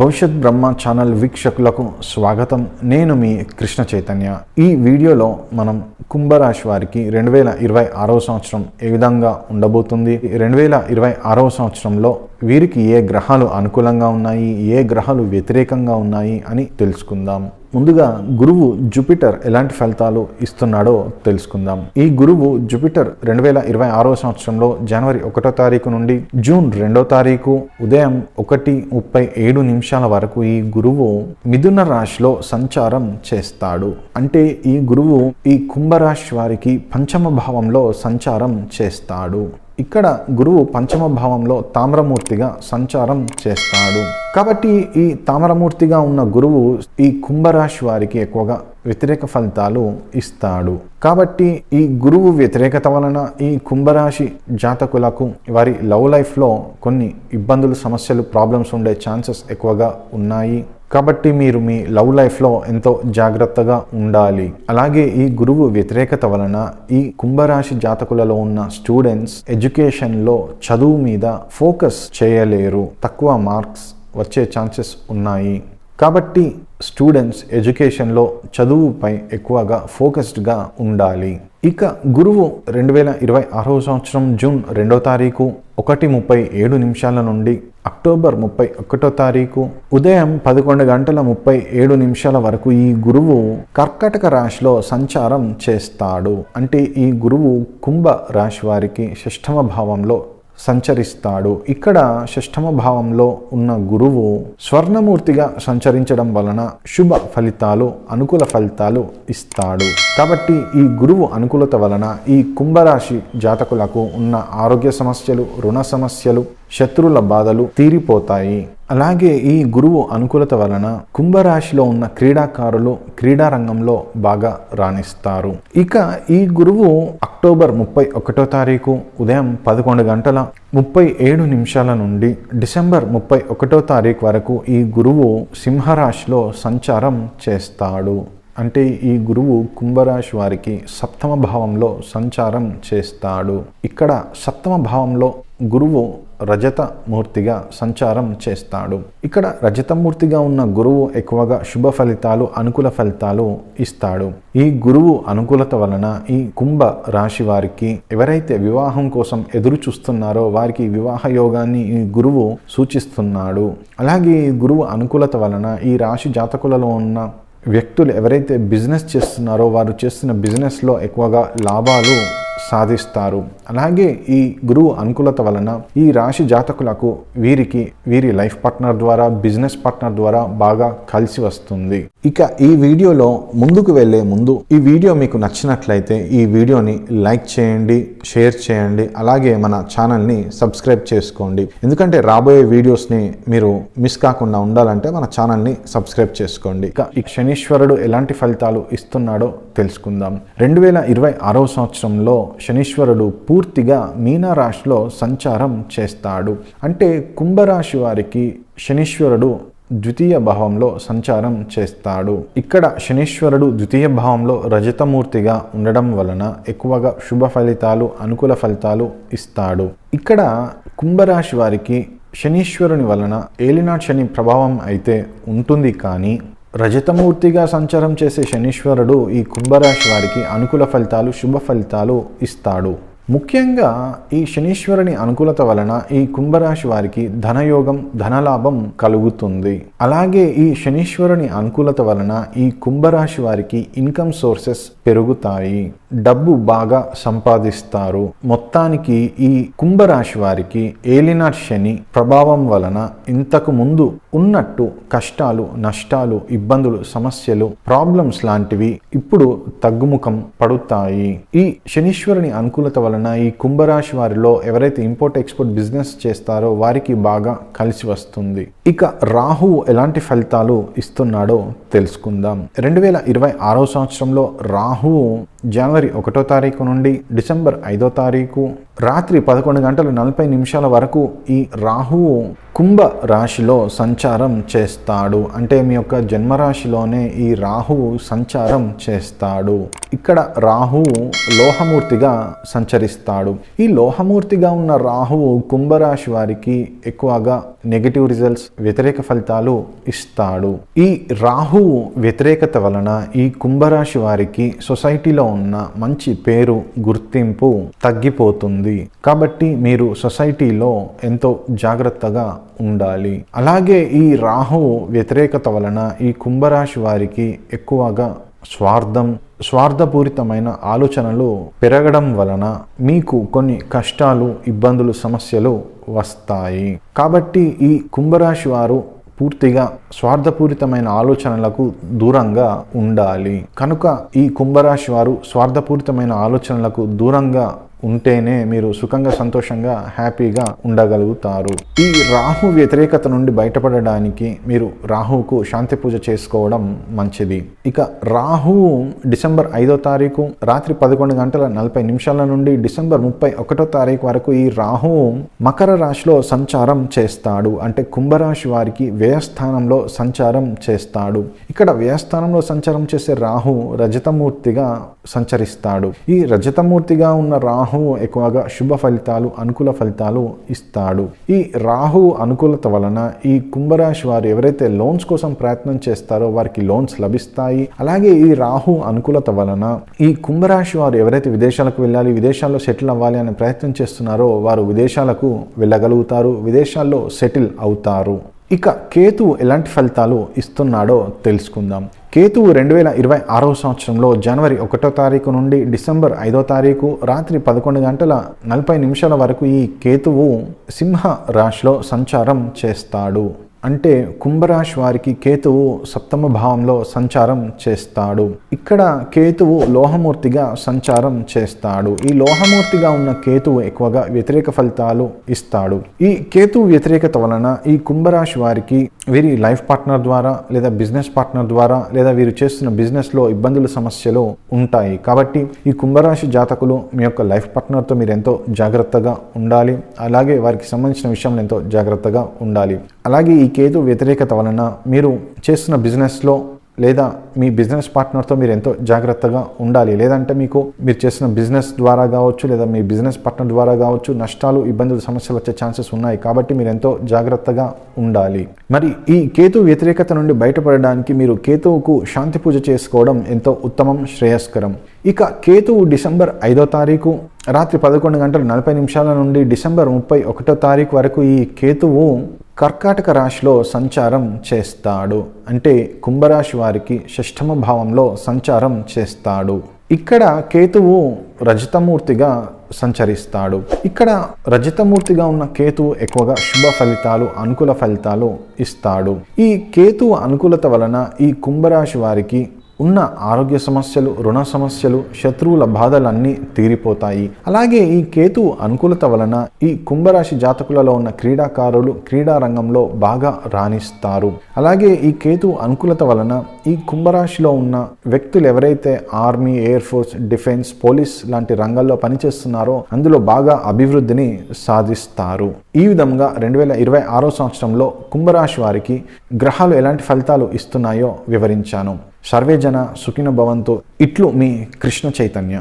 భవిష్యత్ బ్రహ్మ ఛానల్ వీక్షకులకు స్వాగతం. నేను మీ కృష్ణ చైతన్య. ఈ వీడియోలో మనం కుంభరాశి వారికి రెండు వేల ఇరవై ఆరవ సంవత్సరం ఏ విధంగా ఉండబోతుంది? రెండు వేల ఇరవై ఆరవ సంవత్సరంలో వీరికి ఏ గ్రహాలు అనుకూలంగా ఉన్నాయి ఏ గ్రహాలు వ్యతిరేకంగా ఉన్నాయి అని తెలుసుకుందాం. ముందుగా గురువు జూపిటర్ ఎలాంటి ఫలితాలు ఇస్తున్నాడో తెలుసుకుందాం. ఈ గురువు జూపిటర్ రెండు వేల ఇరవై ఆరో సంవత్సరంలో జనవరి ఒకటో తారీఖు నుండి జూన్ రెండో తారీఖు ఉదయం ఒకటి ముప్పై ఏడు నిమిషాల వరకు ఈ గురువు మిథున రాశిలో సంచారం చేస్తాడు. అంటే ఈ గురువు ఈ కుంభరాశి వారికి పంచమ భావంలో సంచారం చేస్తాడు. ఇక్కడ గురువు పంచమ భావంలో తామ్రమూర్తిగా సంచారం చేస్తాడు. కాబట్టి ఈ తామరమూర్తిగా ఉన్న గురువు ఈ కుంభరాశి వారికి ఎక్కువగా వ్యతిరేక ఫలితాలు ఇస్తాడు. కాబట్టి ఈ గురువు వ్యతిరేకత వలన ఈ కుంభరాశి జాతకులకు వారి లవ్ లైఫ్లో కొన్ని ఇబ్బందులు సమస్యలు ప్రాబ్లమ్స్ ఉండే ఛాన్సెస్ ఎక్కువగా ఉన్నాయి. కాబట్టి మీరు మీ లవ్ లైఫ్లో ఎంతో జాగ్రత్తగా ఉండాలి. అలాగే ఈ గురువు వ్యతిరేకత వలన ఈ కుంభరాశి జాతకులలో ఉన్న స్టూడెంట్స్ ఎడ్యుకేషన్లో చదువు మీద ఫోకస్ చేయలేరు. తక్కువ మార్క్స్ వచ్చే ఛాన్సెస్ ఉన్నాయి. కాబట్టి స్టూడెంట్స్ ఎడ్యుకేషన్లో చదువుపై ఎక్కువగా ఫోకస్డ్గా ఉండాలి. ఇక గురువు రెండు వేల ఇరవై ఆరో సంవత్సరం జూన్ రెండో తారీఖు ఒకటి ముప్పై ఏడు నిమిషాల నుండి అక్టోబర్ ముప్పై ఒకటో తారీఖు ఉదయం పదకొండు గంటల ముప్పై ఏడు నిమిషాల వరకు ఈ గురువు కర్కటక రాశిలో సంచారం చేస్తాడు. అంటే ఈ గురువు కుంభ రాశి వారికి షష్టమ భావంలో సంచరిస్తాడు. ఇక్కడ షష్టమ భావంలో ఉన్న గురువు స్వర్ణమూర్తిగా సంచరించడం వలన శుభ ఫలితాలు అనుకూల ఫలితాలు ఇస్తాడు. కాబట్టి ఈ గురువు అనుకూలత వలన ఈ కుంభరాశి జాతకులకు ఉన్న ఆరోగ్య సమస్యలు రుణ సమస్యలు శత్రువుల బాధలు తీరిపోతాయి. అలాగే ఈ గురువు అనుకూలత వలన కుంభరాశిలో ఉన్న క్రీడాకారులు క్రీడా రంగంలో బాగా రాణిస్తారు. ఇక ఈ గురువు అక్టోబర్ ముప్పై ఒకటో తారీఖు ఉదయం పదకొండు గంటల ముప్పై ఏడు నిమిషాల నుండి డిసెంబర్ ముప్పై ఒకటో తారీఖు వరకు ఈ గురువు సింహరాశిలో సంచారం చేస్తాడు. అంటే ఈ గురువు కుంభరాశి వారికి సప్తమ భావంలో సంచారం చేస్తాడు. ఇక్కడ సప్తమ భావంలో గురువు రజత మూర్తిగా సంచారం చేస్తాడు. ఇక్కడ రజతమూర్తిగా ఉన్న గురువు ఎక్కువగా శుభ ఫలితాలు అనుకూల ఫలితాలు ఇస్తాడు. ఈ గురువు అనుకూలత వలన ఈ కుంభ రాశి వారికి ఎవరైతే వివాహం కోసం ఎదురు చూస్తున్నారో వారికి వివాహ యోగాన్ని ఈ గురువు సూచిస్తున్నాడు. అలాగే ఈ గురువు అనుకూలత వలన ఈ రాశి జాతకులలో ఉన్న వ్యక్తులు ఎవరైతే బిజినెస్ చేస్తున్నారో వారు చేస్తున్న బిజినెస్లో ఎక్కువగా లాభాలు సాధిస్తారు. అలాగే ఈ గురువు అనుకూలత వలన ఈ రాశి జాతకులకు వీరికి వీరి లైఫ్ పార్ట్నర్ ద్వారా బిజినెస్ పార్ట్నర్ ద్వారా బాగా కలిసి వస్తుంది. ఇక ఈ వీడియోలో ముందుకు వెళ్ళే ముందు ఈ వీడియో మీకు నచ్చినట్లయితే ఈ వీడియోని లైక్ చేయండి షేర్ చేయండి అలాగే మన ఛానల్ని సబ్స్క్రైబ్ చేసుకోండి. ఎందుకంటే రాబోయే వీడియోస్ని మీరు మిస్ కాకుండా ఉండాలంటే మన ఛానల్ని సబ్స్క్రైబ్ చేసుకోండి. ఇక ఈ శనీశ్వరుడు ఎలాంటి ఫలితాలు ఇస్తున్నాడో తెలుసుకుందాం. రెండు వేల ఇరవై ఆరో సంవత్సరంలో శనీశ్వరుడు పూర్తిగా మీనరాశిలో సంచారం చేస్తాడు. అంటే కుంభరాశి వారికి శనీశ్వరుడు ద్వితీయ భావంలో సంచారం చేస్తాడు. ఇక్కడ శనీశ్వరుడు ద్వితీయ భావంలో రజతమూర్తిగా ఉండడం వలన ఎక్కువగా శుభ ఫలితాలు అనుకూల ఫలితాలు ఇస్తాడు. ఇక్కడ కుంభరాశి వారికి శనీశ్వరుని వలన ఏలినాడు శని ప్రభావం అయితే ఉంటుంది కానీ రజతమూర్తిగా సంచారం చేసే శనీశ్వరుడు ఈ కుంభరాశి వారికి అనుకూల ఫలితాలు శుభ ఫలితాలు ఇస్తాడు. ముఖ్యంగా ఈ శనీశ్వరుని అనుకూలత వలన ఈ కుంభరాశి వారికి ధనయోగం ధనలాభం కలుగుతుంది. అలాగే ఈ శనీశ్వరుని అనుకూలత వలన ఈ కుంభరాశి వారికి ఇన్కమ్ సోర్సెస్ పెరుగుతాయి. డబ్బు బాగా సంపాదిస్తారు. మొత్తానికి ఈ కుంభరాశి వారికి ఏలినాట్ శని ప్రభావం వలన ఇంతకు ముందు ఉన్నట్టు కష్టాలు నష్టాలు ఇబ్బందులు సమస్యలు ప్రాబ్లమ్స్ లాంటివి ఇప్పుడు తగ్గుముఖం పడుతాయి. ఈ శనీశ్వరుని అనుకూలత వలన ఈ కుంభరాశి వారిలో ఎవరైతే ఇంపోర్ట్ ఎక్స్పోర్ట్ బిజినెస్ చేస్తారో వారికి బాగా కలిసి వస్తుంది. ఇక రాహు ఎలాంటి ఫలితాలు ఇస్తున్నాడో తెలుసుకుందాం. రెండు వేల ఇరవై ఆరో సంవత్సరంలో రాహువు జనవరి ఒకటో తారీఖు నుండి డిసెంబర్ ఐదో తారీఖు రాత్రి పదకొండు గంటల నలభై నిమిషాల వరకు ఈ రాహువు కుంభ రాశిలో సంచారం చేస్తాడు. అంటే మీ యొక్క జన్మరాశిలోనే ఈ రాహువు సంచారం చేస్తాడు. ఇక్కడ రాహువు లోహమూర్తిగా సంచరిస్తాడు. ఈ లోహమూర్తిగా ఉన్న రాహువు కుంభరాశి వారికి ఎక్కువగా నెగిటివ్ రిజల్ట్స్ వ్యతిరేక ఫలితాలు ఇస్తాడు. ఈ రాహు రాహువు వ్యతిరేకత వలన ఈ కుంభరాశి వారికి సొసైటీలో ఉన్న మంచి పేరు గుర్తింపు తగ్గిపోతుంది. కాబట్టి మీరు సొసైటీలో ఎంతో జాగ్రత్తగా ఉండాలి. అలాగే ఈ రాహువు వ్యతిరేకత వలన ఈ కుంభరాశి వారికి ఎక్కువగా స్వార్థం స్వార్థపూరితమైన ఆలోచనలు పెరగడం వలన మీకు కొన్ని కష్టాలు ఇబ్బందులు సమస్యలు వస్తాయి. కాబట్టి ఈ కుంభరాశి వారు పూర్తిగా స్వార్థపూరితమైన ఆలోచనలకు దూరంగా ఉండాలి. కనుక ఈ కుంభరాశి వారు స్వార్థపూరితమైన ఆలోచనలకు దూరంగా ఉంటేనే మీరు సుఖంగా సంతోషంగా హ్యాపీగా ఉండగలుగుతారు. ఈ రాహు వ్యతిరేకత నుండి బయటపడడానికి మీరు రాహువుకు శాంతి పూజ చేసుకోవడం మంచిది. ఇక రాహువు డిసెంబర్ ఐదో తారీఖు రాత్రి పదకొండు గంటల నలభై నిమిషాల నుండి డిసెంబర్ ముప్పై ఒకటో తారీఖు వరకు ఈ రాహువు మకర రాశిలో సంచారం చేస్తాడు. అంటే కుంభరాశి వారికి వ్యయస్థానంలో సంచారం చేస్తాడు. ఇక్కడ వ్యయస్థానంలో సంచారం చేసే రాహు రజతమూర్తిగా సంచరిస్తాడు. ఈ రజతమూర్తిగా ఉన్న రాహు రాహువు ఎక్కువగా శుభ ఫలితాలు అనుకూల ఫలితాలు ఇస్తాడు. ఈ రాహు అనుకూలత వలన ఈ కుంభరాశి వారు ఎవరైతే లోన్స్ కోసం ప్రయత్నం చేస్తారో వారికి లోన్స్ లభిస్తాయి. అలాగే ఈ రాహు అనుకూలత వలన ఈ కుంభరాశి వారు ఎవరైతే విదేశాలకు వెళ్ళాలి విదేశాల్లో సెటిల్ అవ్వాలి అనే ప్రయత్నం చేస్తున్నారో వారు విదేశాలకు వెళ్ళగలుగుతారు విదేశాల్లో సెటిల్ అవుతారు. ఇక కేతు ఎలాంటి ఫలితాలు ఇస్తున్నాడో తెలుసుకుందాం. కేతువు రెండు వేల ఇరవై ఆరవ సంవత్సరంలో జనవరి ఒకటో తారీఖు నుండి డిసెంబర్ ఐదో తారీఖు రాత్రి పదకొండు గంటల నలభై నిమిషాల వరకు ఈ కేతువు సింహ రాశిలో సంచారం చేస్తాడు. అంటే కుంభరాశి వారికి కేతువు సప్తమ భావంలో సంచారం చేస్తాడు. ఇక్కడ కేతువు లోహమూర్తిగా సంచారం చేస్తాడు. ఈ లోహమూర్తిగా ఉన్న కేతువు ఎక్కువగా వ్యతిరేక ఫలితాలు ఇస్తాడు. ఈ కేతువు వ్యతిరేకత వలన ఈ కుంభరాశి వారికి వీరి లైఫ్ పార్ట్నర్ ద్వారా లేదా బిజినెస్ పార్ట్నర్ ద్వారా లేదా వీరు చేస్తున్న బిజినెస్లో ఇబ్బందులు సమస్యలు ఉంటాయి. కాబట్టి ఈ కుంభరాశి జాతకులు మీ యొక్క లైఫ్ పార్ట్నర్తో మీరు ఎంతో జాగ్రత్తగా ఉండాలి. అలాగే వారికి సంబంధించిన విషయంలో ఎంతో జాగ్రత్తగా ఉండాలి. అలాగే ఈ కేతు వ్యతిరేకత వలన మీరు చేస్తున్న బిజినెస్లో లేదా మీ బిజినెస్ పార్ట్నర్తో మీరు ఎంతో జాగ్రత్తగా ఉండాలి. లేదంటే మీకు మీరు చేసిన బిజినెస్ ద్వారా కావచ్చు లేదా మీ బిజినెస్ పార్ట్నర్ ద్వారా కావచ్చు నష్టాలు ఇబ్బందులు సమస్యలు వచ్చే ఛాన్సెస్ ఉన్నాయి కాబట్టి మీరు ఎంతో జాగ్రత్తగా ఉండాలి. మరి ఈ కేతు వ్యతిరేకత నుండి బయటపడడానికి మీరు కేతువుకు శాంతి పూజ చేసుకోవడం ఎంతో ఉత్తమం శ్రేయస్కరం. ఇక కేతువు డిసెంబర్ ఐదో తారీఖు రాత్రి పదకొండు గంటల నలభై నిమిషాల నుండి డిసెంబర్ ముప్పై ఒకటో తారీఖు వరకు ఈ కేతువు కర్కాటక రాశిలో సంచారం చేస్తాడు. అంటే కుంభరాశి వారికి షష్ఠమ భావంలో సంచారం చేస్తాడు. ఇక్కడ కేతువు రజతమూర్తిగా సంచరిస్తాడు. ఇక్కడ రజతమూర్తిగా ఉన్న కేతువు ఎక్కువగా శుభ ఫలితాలు అనుకూల ఫలితాలు ఇస్తాడు. ఈ కేతువు అనుకూలత వలన ఈ కుంభరాశి వారికి ఉన్న ఆరోగ్య సమస్యలు రుణ సమస్యలు శత్రువుల బాధలన్నీ తీరిపోతాయి. అలాగే ఈ కేతు అనుకూలత వలన ఈ కుంభరాశి జాతకులలో ఉన్న క్రీడాకారులు క్రీడా రంగంలో బాగా రాణిస్తారు. అలాగే ఈ కేతు అనుకూలత వలన ఈ కుంభరాశిలో ఉన్న వ్యక్తులు ఎవరైతే army air force defence police లాంటి రంగాల్లో పనిచేస్తున్నారో అందులో బాగా అభివృద్ధిని సాధిస్తారు. ఈ విధంగా రెండు వేల ఇరవై ఆరో సంవత్సరంలో కుంభరాశి వారికి గ్రహాలు ఎలాంటి ఫలితాలు ఇస్తున్నాయో వివరించాను. సర్వేజన సుఖిన భవంతో. ఇట్లు మీ కృష్ణ చైతన్య.